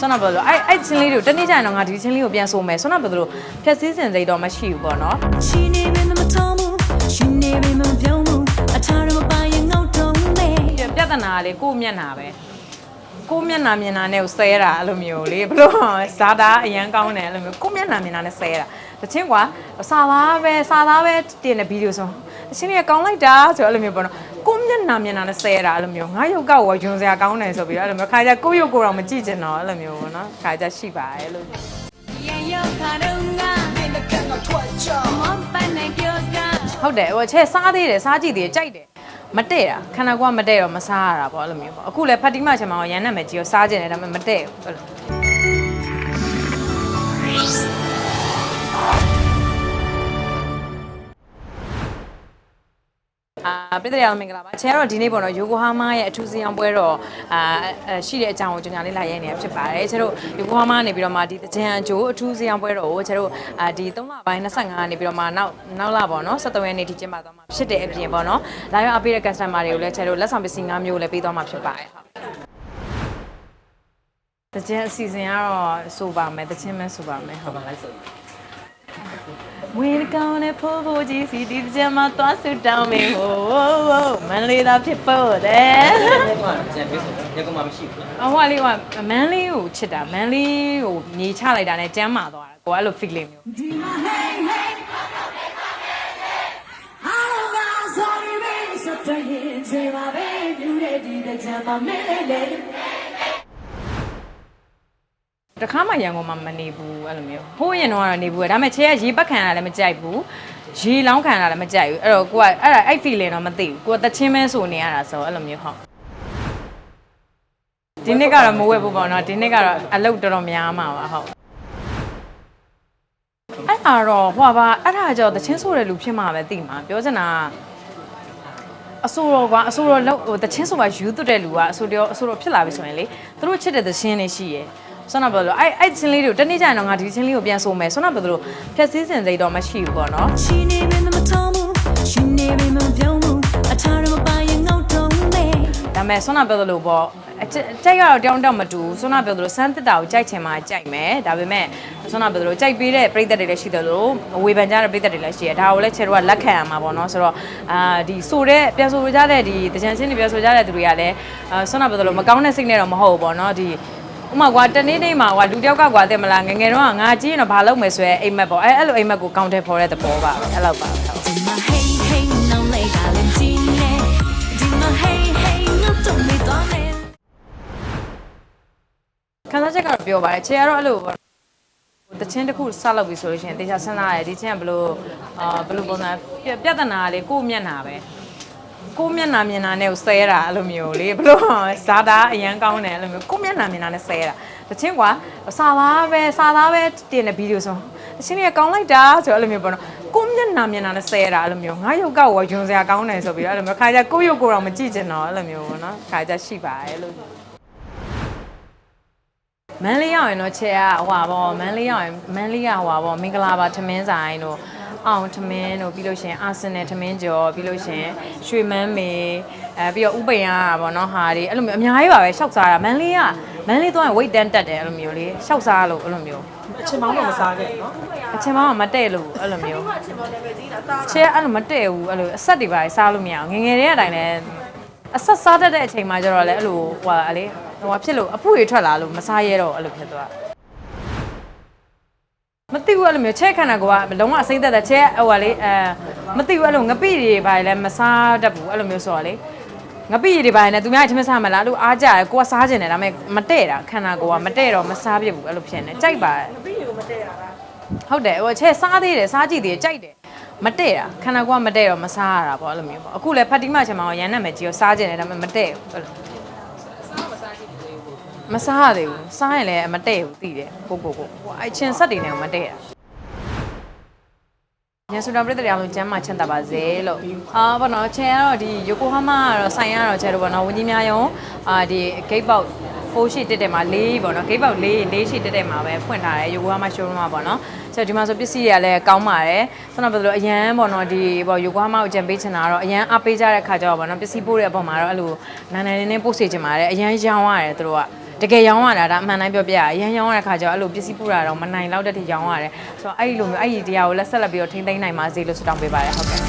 ဆွမ်းနာပြောလို့အဲ့အဲ့ချင်းလေးတွေကိုတနေ့ကျရင်တော့ငါဒီချင်းလေးကိုပြန်ဆိုမယ်ဆွမ်းနာပြောလို့ဖြက်စည်းစင်စိတ်တော့မရှိဘူးပေါ့နော်ရှိနေပြီမထုံးမှုရှိနေပြီမပြုံးမှုအထာရမပိုင်ရင်ငေါတုံးနေပြဿနာကလေကိုယ့်မျက်နှာပဲကိုယ့်မျက်နှာမြင်တာနဲ့ကိုဆဲတာအဲ့လိုမျိုးလေဘလို့ဇာတာအရန်ကောင်းတယ်အဲ့လိုမျိုးကိုယ့်မျက်နှာမြင်တာနဲ့ဆဲတာတချင်းကွာစာသားပဲစာသားပဲတင်တဲ့ဗီဒီယိုဆိုတချင်းကြီးကောင်းလိုက်တာဆိုတော့အဲ့လိုမျိုးပေါ့နော် ကိုယ့်မျက်နှာမြင်တာနဲ့ဆဲတာအဲ့လိုမျိုးငါရုပ်ကောက်ဝယွန်စရာကောင်းတယ်ဆိုပြီးတော့အဲ့လိုမျိုးခါကြကိုယ့်ရုပ်ကိုယ်တော့မကြည့်ချင်တော့အဲ့လိုမျိုးပေါ့နော်ခါကြရှိပါတယ်အဲ့လိုရန်ရောက်ခါတော့ငါနေကံကထွက်ချောမပန်းနဲ့ပြောစကားဟုတ်တယ်ဟိုချဲစားသေးတယ်စားကြည့်သေးတယ်ကြိုက်တယ်မတဲ့တာခန္ဓာကိုယ်ကမတဲ့တော့မစားရတာပေါ့အဲ့လိုမျိုးပေါ့အခုလည်းဖတ်တိမချင်မှာရန်နဲ့မယ်ကြီးရောစားကြတယ်ဒါပေမဲ့မတဲ့ဘူးအဲ့လို အာပြည်သူရအောင်မင်္ဂလာပါချဲကတော့ဒီနေ့ပေါ့နော်ယိုကိုဟာမာရဲ့အထူးစီအောင်ပွဲတော့အာအဲရှိတဲ့အကြောင်းကိုကျွန်တော်လေးလာရဲနေတာဖြစ်ပါတယ်ချဲတို့ယိုကိုဟာမာကနေပြီးတော့မှဒီတကြံအကျိုးအထူးစီအောင်ပွဲတော့ကိုချဲတို့အာဒီ3လပိုင်း25ကနေပြီးတော့မှနောက်နောက်လပေါ့နော်73ရက်နေ့ထိကျင်းပသွားမှာဖြစ်တဲ့အပြင်ပေါ့နော်လာရောက်အပေးတဲ့ customer တွေကိုလည်းချဲတို့လက်ဆောင်ပစ္စည်း၅မျိုးလည်းပေးသွားမှာဖြစ်ပါတယ်ဟုတ်တကြံအစီအစဉ်ကတော့ဆိုပါမယ်တချင်းမဲဆိုပါမယ်ဟုတ်ပါလိုက်ဆို ဝင်းကောင်းနဲ့ဖိုးဖိုးကြီးစီဒီကြမ်းမှာသွားဆူတောင်းမေဟိုးမန်လေးသားဖြစ်ဖို့တဲ့ညကကျန်ပြီးဆိုညကမှမရှိဘူးနော်အဟိုကလေးကမန်လေးကိုချစ်တာမန်လေးကိုမြေချလိုက်တာနဲ့ကျမ်းမာသွားတာကိုကအဲ့လို feeling မျိုးဒီမှာ hey hey အားလုံးက sorry baby စတဲ့ရင်ချေပါပဲပြူတဲ့ဒီတဲ့ချမ်းမမင်းလေးလေး တခါမှရန်ကုန်မှာမနေဘူးအဲ့လိုမျိုးဟိုးရင်တော့ကတော့နေဘူးပဲဒါပေမဲ့ချဲကရေပတ်ခံရတာလည်းမကြိုက်ဘူးရေလောင်းခံရတာလည်းမကြိုက်ဘူးအဲ့တော့ကိုကအဲ့ဒါအဲ့ feeling တော့မသိဘူးကိုကတချင်းမဲဆိုနေရတာဆိုအဲ့လိုမျိုးဟုတ်ဒီနေ့ကတော့မဝဲဘူးပေါ့နော်ဒီနေ့ကတော့အလုပ်တော်တော်များမှာပါဟုတ်အဲ့ဒါတော့ဟွာပါအဲ့ဒါကြောင့်တချင်းဆိုတဲ့လူဖြစ်မှာပဲသိမှာပြောချင်တာကအဆိုတော်ကွာအဆိုတော်လောက်ဟိုတချင်းဆိုမှယူသွတ်တဲ့လူကအဆိုတော်အဆိုတော်ဖြစ်လာပြီဆိုရင်လေသူတို့ချစ်တဲ့တချင်းတွေရှိရယ် ဆွမ်းနာပြောလို့အဲ့အဲ့ချင်းလေးတွေကိုတနေ့ကျရင်တော့ငါဒီချင်းလေးကိုပြန်ဆိုမယ်ဆွမ်းနာပြောလို့ဖြက်စည်းစင်စိတ်တော့မရှိဘူးပေါ့နော်ရှိနေပြီမထုံးမှုရှိနေပြီမပြုံးမှုအထာရမပိုင်ရင်ငေါတုံးနေဒါပေမဲ့ဆွမ်းနာပြောလို့ပေါ့အကြကြိုက်ရတော့တောင်းတောင်းမတူဘူးဆွမ်းနာပြောလို့စမ်းတစ်တာကိုကြိုက်ချင်မှကြိုက်မယ်ဒါပေမဲ့ဆွမ်းနာပြောလို့ကြိုက်ပေးတဲ့ပြည်သက်တွေလည်းရှိတယ်လို့ဝေဖန်ကြတဲ့ပြည်သက်တွေလည်းရှိတယ်ဒါကိုလည်းချေတို့ကလက်ခံရမှာပေါ့နော်ဆိုတော့အာဒီဆိုတဲ့ပြန်ဆိုကြတဲ့ဒီတကြံချင်းတွေပြန်ဆိုကြတဲ့သူတွေကလည်းအာဆွမ်းနာပြောလို့မကောင်းတဲ့စိတ်နဲ့တော့မဟုတ်ဘူးပေါ့နော်ဒီ ဥမာကွာတနေ့နေ့မှာကွာလူတယောက်ကကွာတဲ့မလားငယ်ငယ်တော့ငါကြည့်ရင်တော့ဘာလုပ်မယ်ဆိုရဲအိမ်မက်ပေါ့အဲအဲ့လိုအိမ်မက်ကိုကောင်တယ်ဖော်တဲ့သဘောပါပဲအဲ့လောက်ပါဟုတ်ဒီမှာ hey hey နောင်လေးကလည်းဒီနေဒီမှာ hey hey ငေါတုံးနေတော့နေခံစားချက်ကတော့ပြောပါတယ်ခြေကတော့အဲ့လိုပေါ့တချင်းတစ်ခုစလုပ်ပြီဆိုလို့ရှိရင်တေချာစဉ်းစားရတယ်ဒီချင်းကဘလို့အာဘလို့ပုံစံပြပြဿနာကလေကိုယ့်မျက်နှာပဲ ကိုယ့်မျက်နှာမြင်တာနဲ့ကိုဆဲတာအဲ့လိုမျိုးလေဘလို့ဇာတာအရန်ကောင်းတယ်အဲ့လိုမျိုးကိုယ့်မျက်နှာမြင်တာနဲ့ဆဲတာတချင်းကွာစာသားပဲစာသားပဲတင်တဲ့ဗီဒီယိုဆိုတချင်းကြီးကောင်းလိုက်တာဆိုတော့အဲ့လိုမျိုးပေါ့နော်ကိုယ့်မျက်နှာမြင်တာနဲ့ဆဲတာအဲ့လိုမျိုးငါရုပ်ကောက်ဝယွန်စရာကောင်းတယ်ဆိုပြီးတော့အဲ့လိုမျိုးခါကြကိုယ့်ရုပ်ကိုယ်တော့မကြည့်ချင်တော့အဲ့လိုမျိုးပေါ့နော်ခါကြရှိပါတယ်အဲ့လိုမန်းလေးရောက်ရင်တော့ချဲကဟိုပါဗောမန်းလေးရောက်ရင်မန်းလေးကဟိုပါဗောမင်္ဂလာပါထမင်းဆိုင်တို့ အောင်ထမင်းတို့ပြီးလို့ရှရင်အာဆင်နယ်ထမင်းကျော်ပြီးလို့ရှရင်ရွှေမန်းမေအဲပြီးတော့ဥပိန်ရဗောနော်ဟာဒီအဲ့လိုမျိုးအများကြီးပါပဲရှောက်စားတာမန်းလေးကမန်းလေးသွားရင် weight တန်းတက်တယ်အဲ့လိုမျိုးလေရှောက်စားလို့အဲ့လိုမျိုးအချင်းမောင်းတော့မစားခဲ့နော်အချင်းမောင်းကမတဲ့လို့အဲ့လိုမျိုးချဲအဲ့လိုမတဲ့ဘူးအဲ့လိုအဆက်တွေပါစားလို့မရအောင်ငယ်ငယ်တည်းကအတိုင်းလဲအဆက်စားတတ်တဲ့အချိန်မှာကျတော့လေအဲ့လိုဟိုဟာလေဟိုဟာဖြစ်လို့အဖူတွေထွက်လာလို့မစားရဲတော့အဲ့လိုဖြစ်သွားမ သိဘူးအဲ့လိုမျိုးချဲခန္ဓာကိုကလုံးဝအစိမ့်သက်သက်ချဲဟိုဟာလေအဲမသိဘူးအဲ့လိုငပိတွေပါလဲမစားတတ်ဘူးအဲ့လိုမျိုးဆိုတော့လေငပိတွေပါနေသူများချင်းမစားမလားလို့အားကြတယ်ကိုကစားကျင်တယ်ဒါပေမဲ့မတဲ့တာခန္ဓာကိုကမတဲ့တော့မစားပြဘူးအဲ့လိုဖြစ်နေကြိုက်ပါတယ်ငပိတွေကိုမတဲ့တာလားဟုတ်တယ်ဟိုချဲစားသေးတယ်စားကြည့်သေးတယ်ကြိုက်တယ်မတဲ့တာခန္ဓာကိုကမတဲ့တော့မစားရတာပေါ့အဲ့လိုမျိုးပေါ့အခုလည်းဖတ်တိမချင်မှာရန်နဲ့မယ်ကြီးရောစားကျင်တယ်ဒါပေမဲ့မတဲ့ဘူးအဲ့လို မစားရသေးဘူးစားရင်လည်းမတဲ့ဘူးသိတယ်ကိုကိုကိုဟိုအချင်းဆက်တွေနဲ့မတဲ့တာညစူတော်ပြည်တရားလုံးကျမ်းမှာချမ်းသာပါစေလို့အာဘောနော်ချဲကတော့ဒီယိုကိုဟာမာကတော့ဆိုင်ရတော့ချဲတော့ဘောနော်ဝင်းကြီးများယုံအာဒီ gate box 4ရှိတက်တက်မှာ၄ပေါ့နော် gate box ၄၄ရှိတက်တက်မှာပဲဖွင့်ထားတယ်ယိုကိုဟာမာ showroom မှာပေါ့နော်ဆိုတော့ဒီမှာဆိုပစ္စည်းတွေကလည်းကောင်းပါတယ်ဆိုတော့ဘယ်လိုအရန်ပေါ့နော်ဒီပေါ့ယိုကိုဟာမာကိုကြံပေးချင်တာကတော့အရန်အားပေးကြတဲ့ခါကျတော့ပေါ့နော်ပစ္စည်းပို့တဲ့အပေါ်မှာတော့အဲ့လိုနာနာနေနေပို့စေချင်ပါတယ်အရန်ရောင်းရတယ်သူတို့က တကယ်ရောင်းရတာဒါအမှန်တိုင်းပြောပြရရန်ရောင်းရတဲ့ခါကျတော့အဲ့လိုပစ္စည်းပူတာတော့မနိုင်တော့တဲ့ထိရောင်းရတယ်ဆိုတော့အဲ့ဒီလိုမျိုးအဲ့ဒီတရားကိုလက်ဆက်လက်ပြီးတော့ထိမ့်သိမ်းနိုင်ပါစေလို့ဆုတောင်းပေးပါတယ်ဟုတ်ကဲ့